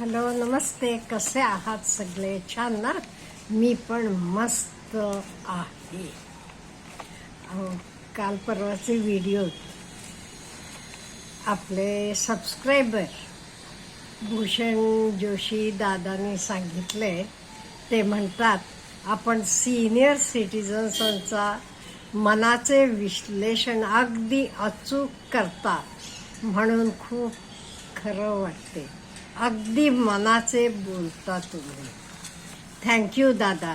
Hello नमस्ते. कसे आहात सगळे? छान ना? मी पण मस्त आहे. काल परवाचे व्हिडिओ. आपले सबस्क्रायबर भूषण जोशी दादानी सांगितले. ते म्हणतात आपण सिनियर सिटिझन्सांचा मनाचे विश्लेषण अगदी अचूक करतात. म्हणून खूप खरं वाटते. अगदी मनाचे बोलता तुम्ही. थँक्यू दादा.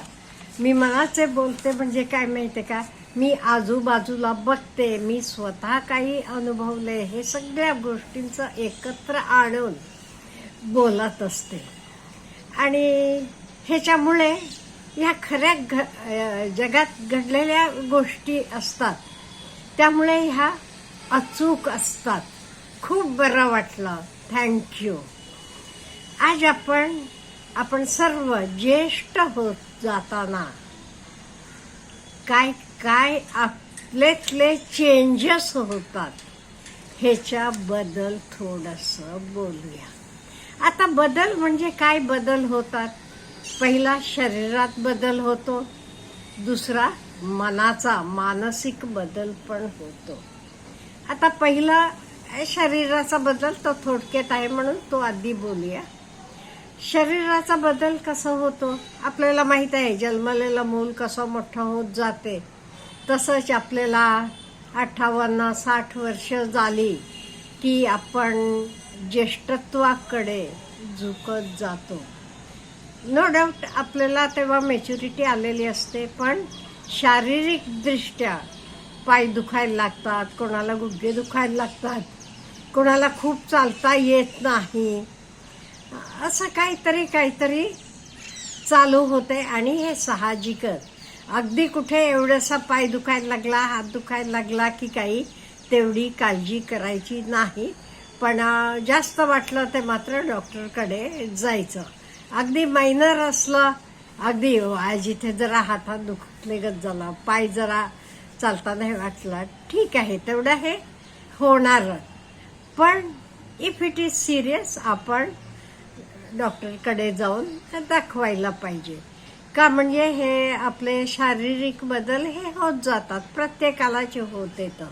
मी मनाचे बोलते म्हणजे काय माहिती का? मी आजूबाजूला बघते मी स्वतः काही अनुभवले हे सगळ्या गोष्टींचं एकत्र आणून बोलत असते. आणि ह्याच्यामुळे ह्या खऱ्या घ जगात घडलेल्या गोष्टी असतात. त्यामुळे ह्या अचूक असतात. खूप बरं वाटलं. थँक्यू आज आपण आपण सर्व ज्येष्ठ होत जाताना काय काय आपल्यातले चेंजेस होतात ह्याच्याबद्दल थोडंसं बोलूया. आता बदल म्हणजे काय बदल होतात? पहिला शरीरात बदल होतो दुसरा मनाचा मानसिक बदल पण होतो. आता पहिला शरीराचा बदल तो थोडक्यात आहे म्हणून तो आधी बोलूया. शरीराचा बदल कसा होतो? आपल्याला माहीत आहे जन्मलेलं मूल कसं मोठं होत जाते. तसंच आपल्याला अठ्ठावन्न साठ वर्ष झाली की आपण ज्येष्ठत्वाकडे झुकत जातो. नो डाऊट आपल्याला तेव्हा मेच्युरिटी आलेली असते पण शारीरिकदृष्ट्या पाय दुखायला लागतात कोणाला गुडघे दुखायला लागतात कोणाला खूप चालता येत नाही. असं काहीतरी काहीतरी चालू होते आणि हे साहजिकच. अगदी कुठे एवढंसा पाय दुखायला लागला हात दुखायला लागला की काही तेवढी काळजी करायची नाही. पण जास्त वाटलं ते मात्र डॉक्टरकडे जायचं. अगदी मायनर असलं अगदी हो, आज इथे जरा हातात दुखत निघत झाला पाय जरा चालता नाही वाटला ठीक आहे तेवढं हे होणार. पण इफ इट इज सिरियस आपण डॉक्टरकडे जाऊन दाखवायला पाहिजे. का म्हणजे हे आपले शारीरिक बदल हे होत जातात प्रत्येकालाच होत येतं.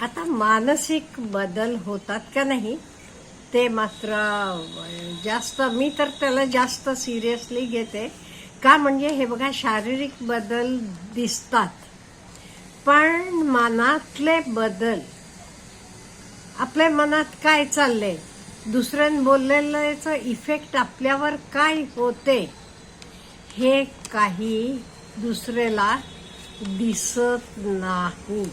आता मानसिक बदल होतात का नाही ते मात्र जास्त मी तर त्याला जास्त सिरियसली घेते. का म्हणजे हे बघा शारीरिक बदल दिसतात. पण मनातले बदल आपल्या मनात काय चाललंय? दुसऱ्यान बोललेल्याचा इफेक्ट आपल्यावर काय होते हे काही दुसऱ्याला दिसत नाही.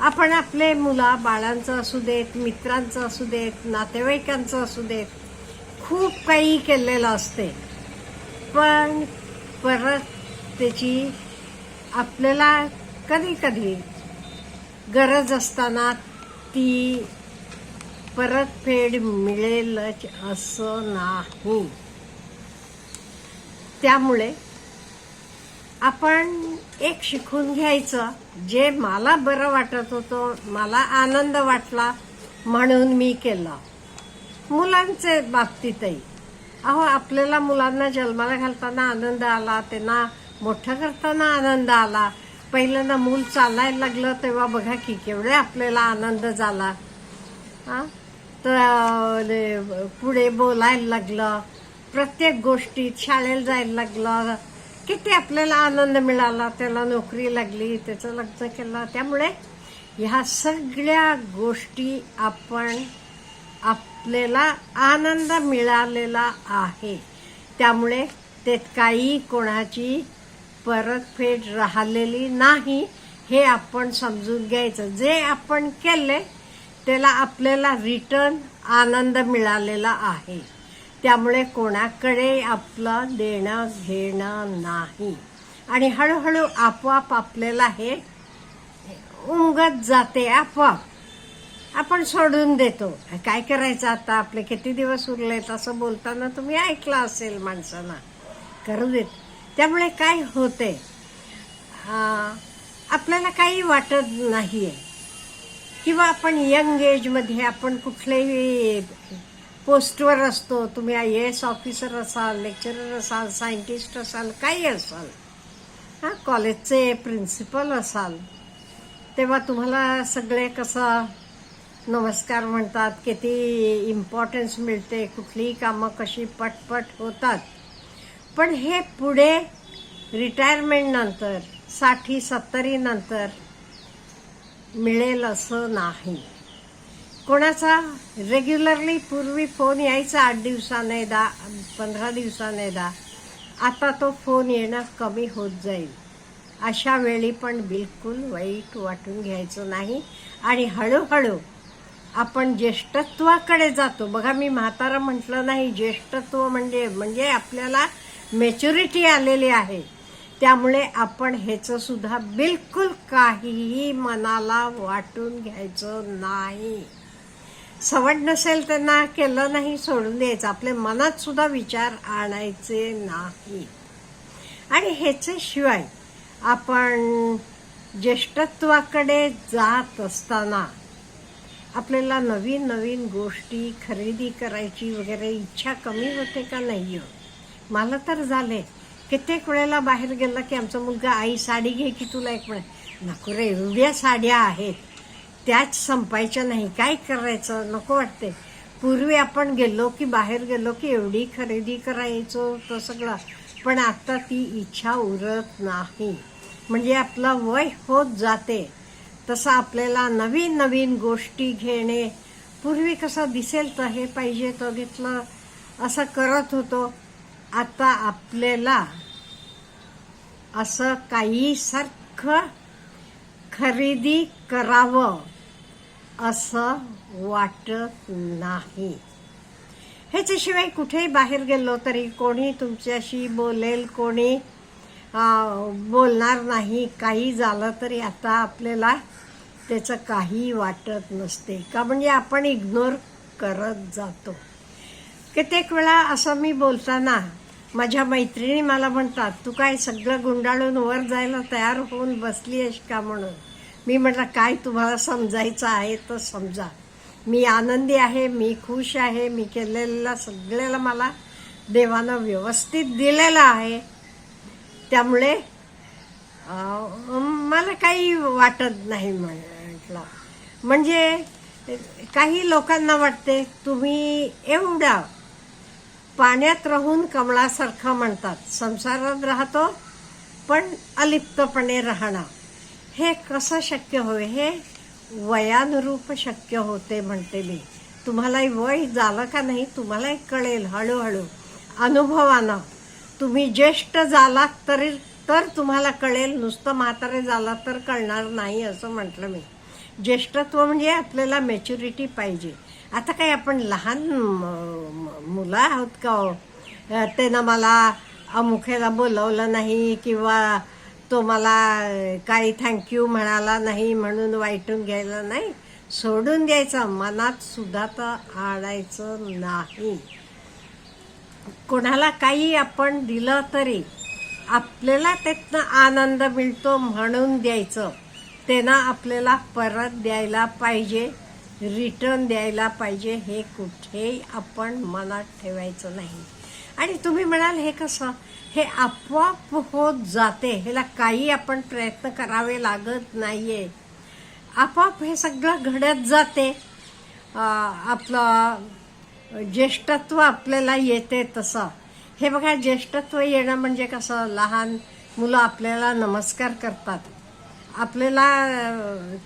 आपण आपले मुला बाळांचं असू देत मित्रांचं असू देत नातेवाईकांचं असू देत खूप काही केलेलं असते. पण परत त्याची आपल्याला कधी कधी गरज असताना ती परतफेड मिळेलच असं नाही. त्यामुळे आपण एक शिकून घ्यायचं. जे मला बरं वाटत होतं मला आनंद वाटला म्हणून मी केलं. मुलांचे बाबतीतही. अहो आपल्याला मुलांना जन्माला घालताना आनंद आला त्यांना मोठं करताना आनंद आला. पहिल्यांदा मूल चालायला लागलं तेव्हा बघा की केवढे आपल्याला आनंद झाला. हां? तर पुढे बोलायला लागलं. प्रत्येक गोष्टीत शाळेला जायला लागलं. किती आपल्याला आनंद मिळाला त्याला नोकरी लागली त्याचं लग्न केलं. त्यामुळे ह्या सगळ्या गोष्टी आपण आपल्याला आनंद मिळालेला आहे. त्यामुळे त्यात काही कोणाची परतफेड राहिलेली नाही हे आपण समजून घ्यायचं. जे आपण केले त्याला आपल्याला रिटर्न आनंद मिळालेला आहे. त्यामुळे कोणाकडे आपलं देणं घेणं नाही. आणि हळूहळू आपोआप आपल्याला हे उमगत जाते आपोआप. आपण सोडून देतो. काय करायचं आता? आपले किती दिवस उरलेत? असं बोलताना तुम्ही ऐकलं असेल माणसांना करू देत. त्यामुळे काय होते आपल्याला काही वाटत नाही आहे किंवा आपण यंग एजमध्ये आपण कुठलेही पोस्टवर असतो तुम्ही आय ए एस ऑफिसर असाल लेक्चरर असाल सायंटिस्ट असाल काही असाल हां कॉलेजचे प्रिन्सिपल असाल तेव्हा तुम्हाला सगळे कसं नमस्कार म्हणतात किती इम्पॉर्टन्स मिळते कुठलीही कामं कशी पटपट होतात. पण हे पुढे रिटायरमेंटनंतरसाठी सत्तरी नंतर मिळेल असं नाही. कोणाचा रेग्युलरली पूर्वी फोन यायचा आठ दिवसाने दा पंधरा दिवसाने दा आता तो फोन येणं कमी होत जाईल. अशा वेळी पण बिलकुल वाईट वाटून घ्यायचं नाही. आणि हळूहळू आपण ज्येष्ठत्वाकडे जातो. बघा मी म्हातारा म्हटलं नाही ज्येष्ठत्व म्हणजे म्हणजे आपल्याला मॅच्युरिटी आलेली आहे. त्यामुळे आपण ह्याचं सुद्धा बिलकुल काहीही मनाला वाटून घ्यायचं नाही. सवड नसेल त्यांना केलं नाही सोडून द्यायचं. आपल्या मनात सुद्धा विचार आणायचे नाही. आणि ह्याच्याशिवाय आपण ज्येष्ठत्वाकडे जात असताना आपल्याला नवीन नवीन गोष्टी खरेदी करायची वगैरे इच्छा कमी होते का नाही हो मला तर झाले. कित्येक वेळेला बाहेर गेला की आमचा मुलगा आई साडी घे की तुला एक म्हणे नको रे एवढ्या साड्या आहेत. त्याच संपायच्या नाही. काय करायचं? नको वाटते. पूर्वी आपण गेलो की बाहेर गेलो की एवढी खरेदी करायचो तर सगळं. पण आता ती इच्छा उरत नाही. म्हणजे आपलं वय होत जाते. तसं आपल्याला नवीन नवीन गोष्टी घेणे. पूर्वी कसं दिसेल तर हे पाहिजे तर घेतलं. असं करत होतो. आता आपल्याला असं काही सारखं खरेदी करावं असं वाटत नाही. ह्याच्याशिवाय कुठेही बाहेर गेलो तरी कोणी तुमच्याशी बोलेल कोणी बोलणार नाही काही झालं तरी आता आपल्याला त्याचं काही वाटत नसते. का म्हणजे आपण इग्नोर करत जातो. कित्येक वेळा असं मी बोलताना माझ्या मैत्रिणी मला म्हणतात तू काय सगळं गुंडाळून वर जायला तयार होऊन बसली आहेस का म्हणून? मी म्हटलं काय तुम्हाला समजायचं आहे तर समजा. मी आनंदी आहे मी खुश आहे मी केलेलं सगळ्याला मला देवानं व्यवस्थित दिलेलं आहे. त्यामुळे मला काही वाटत नाही म्हटलं. म्हणजे काही लोकांना वाटते तुम्ही एवढा पाण्यात राहून कमळासारखं म्हणतात. संसारात राहतो पण अलिप्तपणे राहणं हे कसं शक्य होय हे वयानुरूप शक्य होते म्हणते मी. तुम्हालाही वय झालं का नाही तुम्हालाही कळेल हळूहळू. अनुभवानं. तुम्ही ज्येष्ठ झालात तरी तर तुम्हाला कळेल नुसतं म्हातारे झाला तर कळणार नाही असं म्हटलं मी. ज्येष्ठत्व म्हणजे आपल्याला मॅच्युरिटी पाहिजे. आता काही आपण लहान मुलं आहोत का हो? त्यानं मला अमुखेला बोलवलं नाही किंवा तो मला काही थँक्यू म्हणाला नाही म्हणून वाईटून घ्यायला नाही. सोडून द्यायचं. मनात सुद्धा तर आणायचं नाही. कोणाला काही आपण दिलं तरी आपल्याला त्यातनं आनंद मिळतो म्हणून द्यायचं. त्यांना आपल्याला परत द्यायला पाहिजे. रिटर्न द्यायला पाहिजे हे कुठेही आपण मनात ठेवायचं नाही. आणि तुम्ही म्हणाल हे कसं? हे आपोआप होत जाते. ह्याला काही आपण प्रयत्न करावे लागत नाहीये. आपोआप हे सगळं घडत जाते. आपलं ज्येष्ठत्व आपल्याला येते तसं. हे बघा ज्येष्ठत्व येणं म्हणजे कसं? लहान मुलं आपल्याला नमस्कार करतात. आपल्याला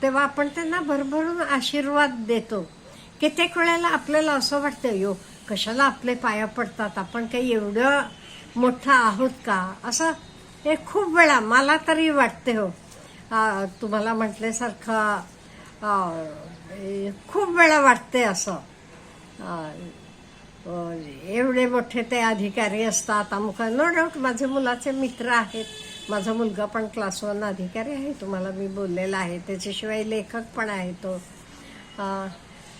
तेव्हा आपण त्यांना भरभरून आशीर्वाद देतो. कित्येक वेळेला आपल्याला असं वाटतं यो कशाला आपले पाया पडतात? आपण काही एवढं मोठं आहोत का? असं हे खूप वेळा मला तरी वाटते हो. तुम्हाला म्हटल्यासारखं खूप वेळा वाटते असं. एवढे मोठे ते अधिकारी असतात. अमुक नो डाऊट माझे मुलाचे मित्र आहेत. माझा मुलगा पण क्लास वन अधिकारी आहे तुम्हाला मी बोललेला आहे. त्याच्याशिवाय लेखक पण आहे तो.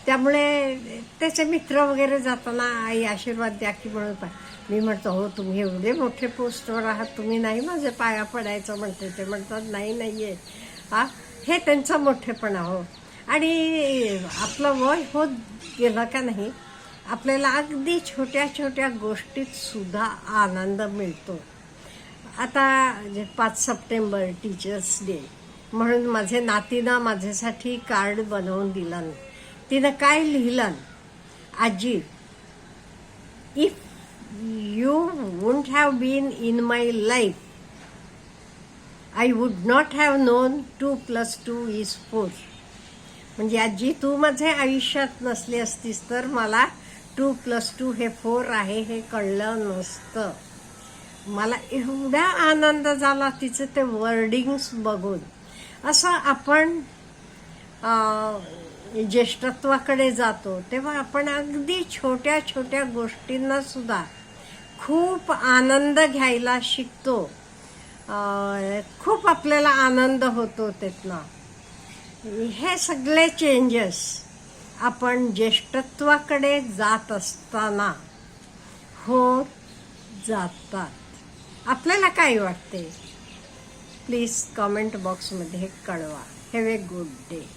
त्यामुळे त्याचे मित्र वगैरे जाताना आई आशीर्वाद द्या की म्हणून पा मी म्हणतो हो तुम्ही एवढे मोठे पोस्टवर आहात तुम्ही नाही माझे पाया पडायचं म्हणते ते. म्हणतात नाही नाही आहे हा हे त्यांचं मोठेपणा हो. आणि आपलं वय होत गेलं का नाही आपल्याला अगदी छोट्या छोट्या गोष्टीत सुद्धा आनंद मिळतो. आता पाच सप्टेंबर टीचर्स डे म्हणून माझे नातीनं माझ्यासाठी कार्ड बनवून दिलं तिनं काय लिहिलं? आजी if you wouldn't have been in my life I would not have known two plus two is four म्हणजे आजी तू माझे आयुष्यात नसली असतीस तर मला टू प्लस टू हे फोर आहे हे कळलं नसतं. मला एवढा आनंद झाला तिचं ते वर्डिंग्स बघून. असं आपण ज्येष्ठत्वाकडे जातो तेव्हा आपण अगदी छोट्या छोट्या गोष्टींना सुद्धा खूप आनंद घ्यायला शिकतो. खूप आपल्याला आनंद होतो त्यातनं हे सगळे चेंजेस आपण ज्येष्ठत्वाकडे जात असताना होत जातात. आपल्याला काय वाटते? प्लीज कमेंट बॉक्समध्ये कळवा. Have a good day